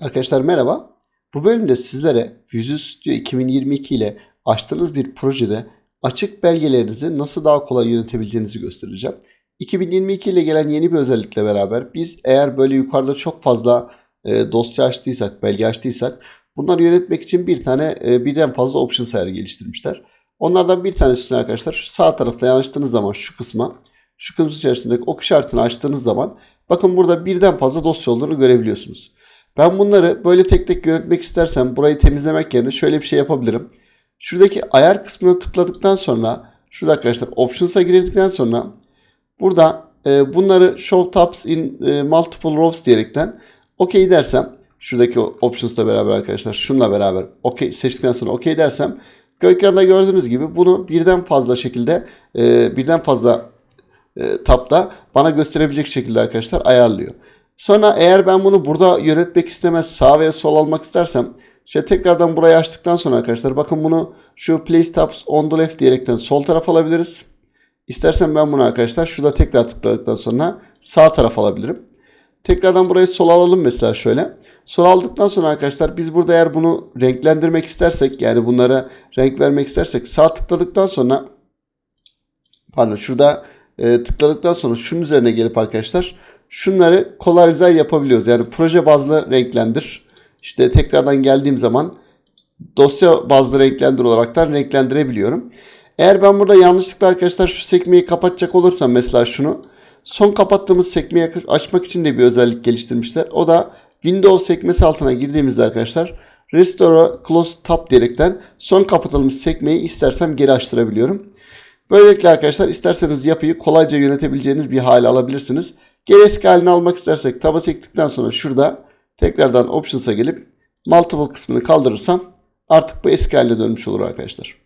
Arkadaşlar merhaba. Bu bölümde sizlere Visual Studio 2022 ile açtığınız bir projede açık belgelerinizi nasıl daha kolay yönetebileceğinizi göstereceğim. 2022 ile gelen yeni bir özellikle beraber biz eğer böyle yukarıda çok fazla e, dosya açtıysak, belge açtıysak bunları yönetmek için bir tane e, birden fazla options ayarı geliştirmişler. Onlardan bir tanesi arkadaşlar şu sağ tarafta yanaştığınız zaman şu kısma şu kısmın içerisindeki ok işaretini açtığınız zaman bakın burada birden fazla dosya olduğunu görebiliyorsunuz. Ben bunları böyle tek tek yönetmek istersem burayı temizlemek yerine şöyle bir şey yapabilirim. Şuradaki ayar kısmına tıkladıktan sonra şurada arkadaşlar options'a girdikten sonra burada e, bunları show tabs in e, multiple rows diyerekten OK dersem şuradaki options'la beraber arkadaşlar şunla beraber OK seçtikten sonra OK dersem ekranda gördüğünüz gibi bunu birden fazla şekilde e, birden fazla e, tabda bana gösterebilecek şekilde arkadaşlar ayarlıyor. Sonra eğer ben bunu burada yönetmek istemez sağ veya sol almak istersem işte tekrardan burayı açtıktan sonra arkadaşlar bakın bunu şu place tabs on the left diyerekten sol taraf alabiliriz. İstersen ben bunu arkadaşlar şurada tekrar tıkladıktan sonra sağ taraf alabilirim. Tekrardan burayı sol alalım mesela şöyle. Sol aldıktan sonra arkadaşlar biz burada eğer bunu renklendirmek istersek yani bunlara renk vermek istersek sağ tıkladıktan sonra pardon şurada e, tıkladıktan sonra şunun üzerine gelip arkadaşlar şunları kolarize yapabiliyoruz. Yani proje bazlı renklendir. İşte tekrardan geldiğim zaman dosya bazlı renklendir olaraktan renklendirebiliyorum. Eğer ben burada yanlışlıkla arkadaşlar şu sekmeyi kapatacak olursam mesela şunu son kapattığımız sekmeyi açmak için de bir özellik geliştirmişler. O da Windows sekmesi altına girdiğimizde arkadaşlar Restore Close Tab diyerekten son kapatılmış sekmeyi istersem geri açtırabiliyorum. Böylelikle arkadaşlar isterseniz yapıyı kolayca yönetebileceğiniz bir hale alabilirsiniz. Geri eski halini almak istersek taba çektikten sonra şurada tekrardan Options'a gelip Multiple kısmını kaldırırsam artık bu eski haline dönmüş olur arkadaşlar.